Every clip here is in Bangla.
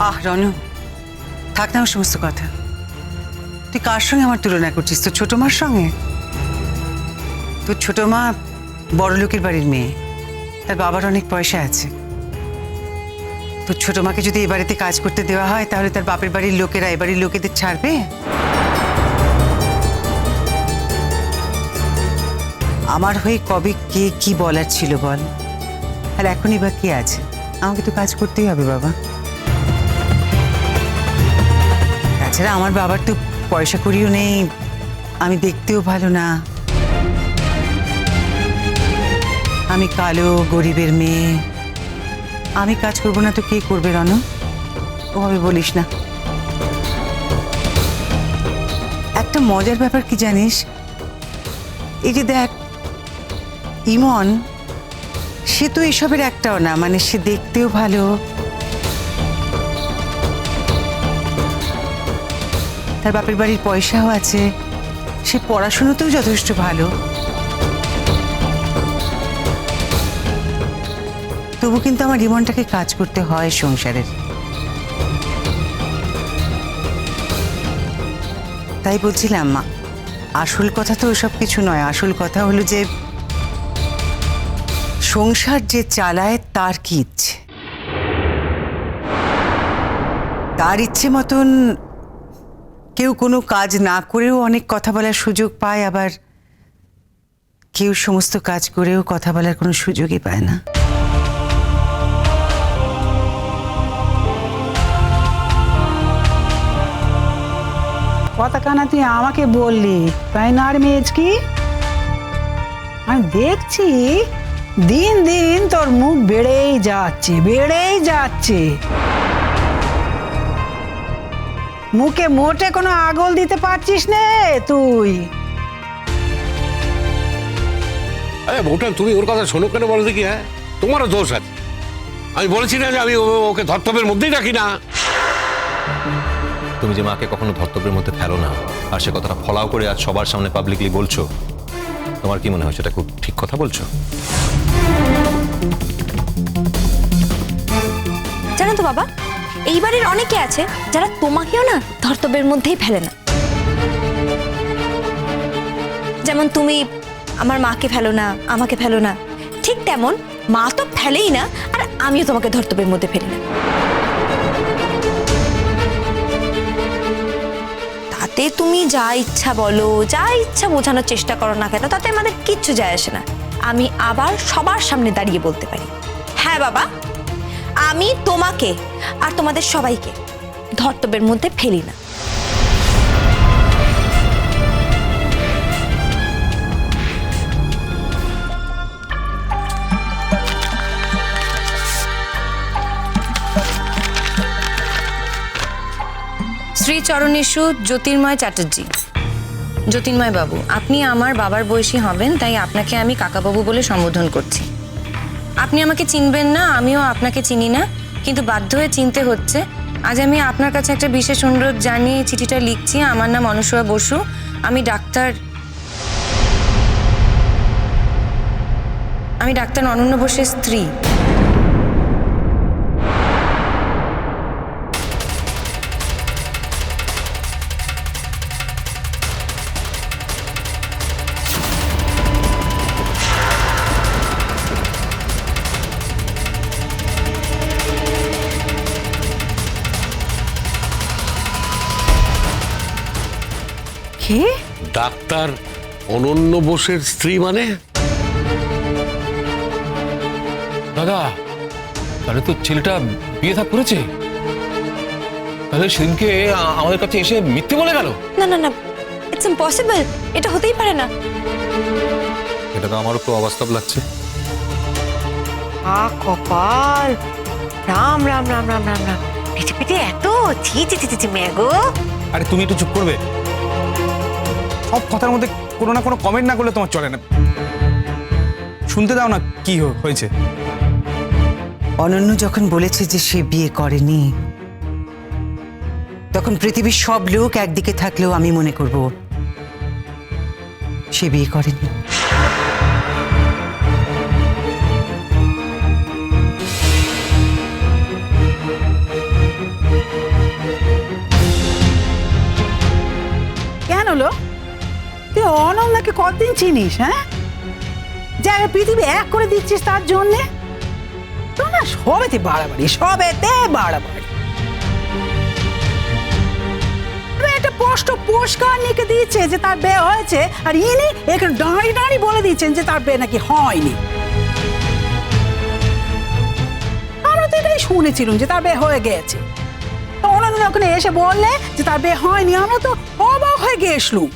আহ, রনু, থাক না সমস্ত কথা। তুই কার সঙ্গে আমার তুলনা করছিস? তোর ছোট মার সঙ্গে? তোর ছোট মা বড় লোকের বাড়ির মেয়ে। তার বাবার অনেক পয়সা আছে। তোর ছোট মাকে যদি এ বাড়িতে কাজ করতে দেওয়া হয়, তাহলে তার বাপের বাড়ির লোকেরা এ বাড়ির লোকেদের ছাড়বে? আমার হয়ে কবে কে কি বলার ছিল বল? আর এখনই বা কে আছে? আমাকে তো কাজ করতেই হবে, বাবা। তাছাড়া আমার বাবার তো পয়সা করিও নেই, আমি দেখতেও ভালো না। আমি কালো, গরিবের মেয়ে। আমি কাজ করব না তো কে করবে, রন? ওভাবে বলিস না। একটা মজার ব্যাপার কি জানিস? এই যে দেখ, ইমন, সে তো এসবের একটাও না মানে সে দেখতেও ভালো। তার বাপের বাড়ির পয়সাও আছে। সে পড়াশুনোতেও যথেষ্ট ভালো। তবু কিন্তু আমার ইমনটাকে কাজ করতে হয় সংসারের। তাই বলছিলাম, মা, আসল কথা তো ওসব কিছু নয়। আসল কথা হলো যে, সংসার যে চালায়, তার কি ইচ্ছে? তার ইচ্ছে মতন কেউ কোনো কাজ না করেও অনেক কথা বলার সুযোগ পায়, আবার কেউ সমস্ত কাজ করেও কথা বলার কোনো সুযোগই পায় না। কথাখানা তুই আমাকে বললি, তাই না আর আমি দেখছি দিন দিন তোর মুখ বেড়েই যাচ্ছে বেড়েই যাচ্ছে। মুখে মোটে কোনো আগল দিতে পারছিস নে তুই। আরে ভুটান তুমি ওর কথা শোনো কেন বলো দেখি হ্যাঁ? তোমারও দোষ আছে। আমি বলেছি না যে আমি ও- ওকে ধর্তব্যের মধ্যেই রাখি না। তুমি যে মাকে কখনো ধর্তব্যের মধ্যে ফেলো না আর সে কথাটা ফলাও করে আজ সবার সামনে পাবলিকলি বলছো তোমার কি মনে হয় সেটা খুব ঠিক কথা বলছো? জানো তো বাবা এই বাড়ির অনেকে আছে যারা তোমাকেও না ধর্তব্যের মধ্যেই ফেলে না। যেমন তুমি আমার মাকে ফেলো না, আমাকে ফেলো না। ঠিক তেমন মা তো ফেলেই না, আর আমিও তোমাকে ধর্তব্যের মধ্যে ফেলি না। তাতে তুমি যা ইচ্ছা বলো, যা ইচ্ছা বোঝানোর চেষ্টা করো না কেন, তাতে আমাদের কিচ্ছু যায় আসে না। আমি আবার সবার সামনে দাঁড়িয়ে বলতে পারি। হ্যাঁ বাবা আমি তোমাকে আর তোমাদের সবাইকে ধর্তব্যের মধ্যে ফেলি না। শ্রীচরণেশু জ্যোতির্ময় চ্যাটার্জি। জ্যোতির্ময় বাবু, আপনি আমার বাবার বয়সী হবেন, তাই আপনাকে আমি কাকাবাবু বলে সম্বোধন করছি। আপনি আমাকে চিনবেন না, আমিও আপনাকে চিনি না, কিন্তু বাধ্য হয়ে চিনতে হচ্ছে। আজ আমি আপনার কাছে একটা বিশেষ অনুরোধ জানিয়ে চিঠিটা লিখছি। আমার নাম অনুসয়া বসু, আমি ডাক্তার। আমি ডাক্তার অনন্য বোসের স্ত্রী। কে? ডাক্তার অনন্য বোসের স্ত্রী মানে? দাদা তাহলে তো ছেলেটা বিয়ে থাক করেছে। তাহলে সেদিনকে আ- আমাদের কাছে এসে মিথ্যে বলে গেল। না না না ইটস ইম্পসিবল এটা হতেই পারে না। এটা তো আমারও খুব অবাস্তব লাগছে। আ কপাল। রাম রাম রাম রাম রাম রাম। পেটে পেটে এত ছি ছি ছি ছি, ম্যাগো আরে তুমি একটু চুপ করবে। সব কথার মধ্যে কোনো না কোনো কমেন্ট না করলে তোমার চলে না। শুনতে দাও না কি হয়েছে। অনন্য যখন বলেছে যে সে বিয়ে করেনি, তখন পৃথিবীর সব লোক একদিকে থাকলেও আমি মনে করব, সে বিয়ে করেনি। অনন্যাকে কতদিন চিনিস হ্যাঁ? যারা পৃথিবী এক করে দিচ্ছিস তার জন্যে? সবেতে বাড়াবাড়ি সবেতে বাড়াবাড়ি। একটা স্পষ্ট পুরস্কার নিকে যে তার বিয়ে হয়েছে, আর ইনি এখানে দাঁড়িয়ে দাঁড়িয়ে বলে দিচ্ছেন যে তার নাকি হয়নি। আমরা তো এটাই শুনেছিলাম যে তার বিয়ে হয়ে গেছে। অনন্যা ওখানে এসে বললে যে তার বিয়ে হয়নি, আমরা তো অবাক হয়ে গেছলুম।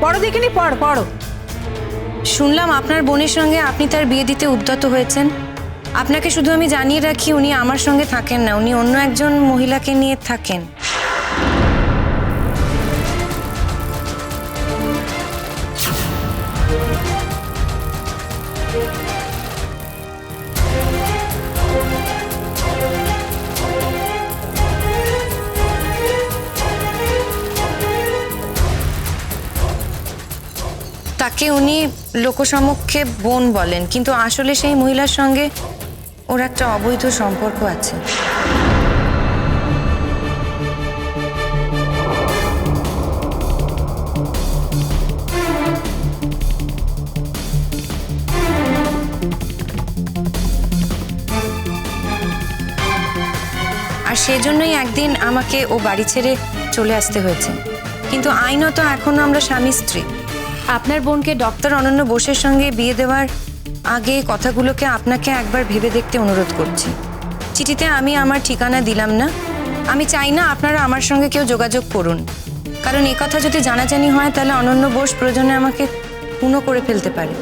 পড়ো দেখিনি পড়, পড়ো। শুনলাম আপনার বোনের সঙ্গে আপনি তার বিয়ে দিতে উদ্যত হয়েছেন। আপনাকে শুধু আমি জানিয়ে রাখি, উনি আমার সঙ্গে থাকেন না, উনি অন্য একজন মহিলাকে নিয়ে থাকেন। তাকে উনি লোকসমক্ষে বোন বলেন, কিন্তু আসলে সেই মহিলার সঙ্গে ওর একটা অবৈধ সম্পর্ক আছে। আর সেজন্যই একদিন আমাকে ও বাড়ি ছেড়ে চলে আসতে হয়েছে। কিন্তু আইনত এখনও আমরা স্বামী স্ত্রী। আপনার বোনকে ডক্টর অনন্য বোসের সঙ্গে বিয়ে দেওয়ার আগে কথাগুলোকে আপনাকে একবার ভেবে দেখতে অনুরোধ করছি। চিঠিতে আমি আমার ঠিকানা দিলাম না। আমি চাই না আপনারা আমার সঙ্গে কেউ যোগাযোগ করুন। কারণ এ কথা যদি জানাজানি হয়, তাহলে অনন্য বোস প্রয়োজনে আমাকে পুনঃ করে ফেলতে পারে।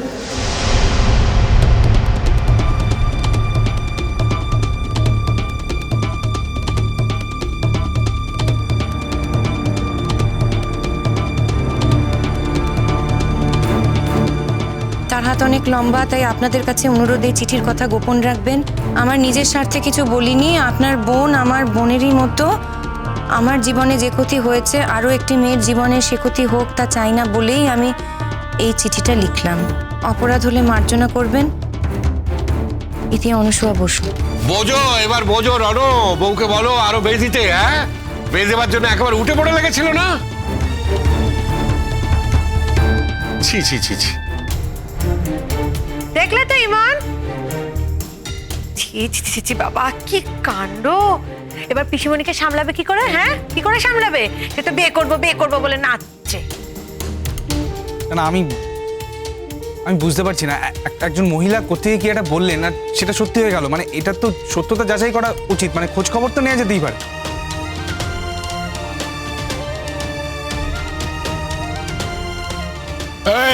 হাত অনেক লম্বা তাই আপনাদের কাছে অনুরোধ এই চিঠির কথা গোপন রাখবেন। আমার নিজের স্বার্থে কিছু বলিনি আপনার বোন আমার বোনেরই মতো। আমার জীবনে যে ক্ষতি হয়েছে আরও একটি মেয়ের জীবনে সে ক্ষতি হোক তা চাই না বলেই আমি এই চিঠিটা লিখলাম। অপরাধ হলে মার্জনা করবেন। ইতি অনুসুয়া বসু। বোঝো এবার বোঝো রনো বউকে বলো আরও বেশ দিতে হ্যাঁ? বেশ দেবার জন্য একেবারে উঠে পড়ে লেগেছিল না? ছি ছি ছি ছি। দেখলে তো ইমন? ছি ছি ছি, বাবা কি কাণ্ড। এবার পিসিমণিকে সামলাবে কি করে হ্যাঁ? কি করে সামলাবে? সে তো বিয়ে করব বিয়ে করব বলে নাচছে। না আমি আমি বুঝতে পারছি না। এক- একজন মহিলা কোথেকে কি এটা বললেন? আর সেটা সত্যি হয়ে গেল? মানে এটা তো সত্যতা যাচাই করা উচিত। মানে খোঁজ খবর তো নেওয়া যেতেই পারে।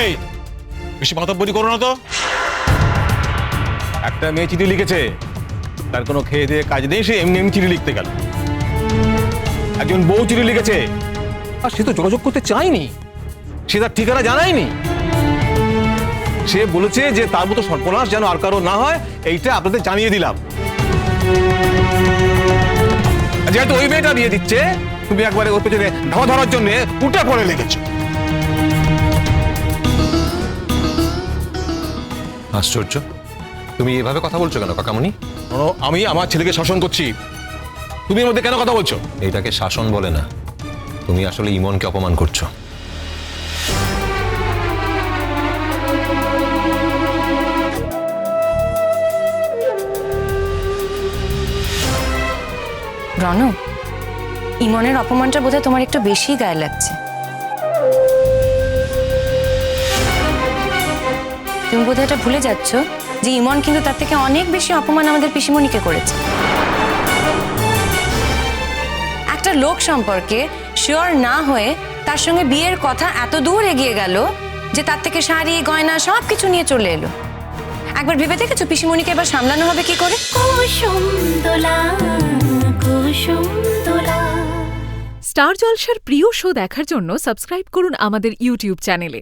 এই বেশি মাতাব্বরি করো না তো। একটা মেয়ে চিঠি লিখেছে। তার কোনো খেয়ে দিয়ে কাজ নেই, সে এমনি এমনি চিঠি লিখতে গেল। একজন বউ চিঠি লিখেছে। আর সে তো যোগাযোগ করতে চায়নি। সে তার ঠিকানা জানায়নি। সে বলেছে যে তার মতো সর্বনাশ যেন আর কারও না হয়, এইটা আপনাদের জানিয়ে দিলাম। যেহেতু ওই মেয়েটা বিয়ে দিচ্ছে, তুমি একবারে ওর পেছনে ধাওয়া ধরার জন্য উঠে পড়ে লেগেছো। আশ্চর্য। তুমি এভাবে কথা বলছো কেন কাকামণি? শোনো, আমি আমার ছেলেকে শাসন করছি। তুমি এর মধ্যে কেন কথা বলছো? এটাকে শাসন বলে না। তুমি আসলে ইমনকে অপমান করছ। রণ ইমনের অপমানটা বোধহয় তোমার একটু বেশি গায়ে লাগছে। তুমি বোধহয় এটা ভুলে যাচ্ছ যে ইমন কিন্তু তার থেকে অনেক বেশি অপমান আমাদের পিসিমণিকে করেছে। একটা লোক সম্পর্কে শিওর না হয়ে তার সঙ্গে বিয়ের কথা এত দূর এগিয়ে গেল যে তার থেকে শাড়ি, গয়না সব কিছু নিয়ে চলে এলো। একবার ভেবে দেখেছ পিসিমণিকে এবার সামলানো হবে কি করে? স্টার জলসার প্রিয় শো দেখার জন্য সাবস্ক্রাইব করুন আমাদের ইউটিউব চ্যানেলে।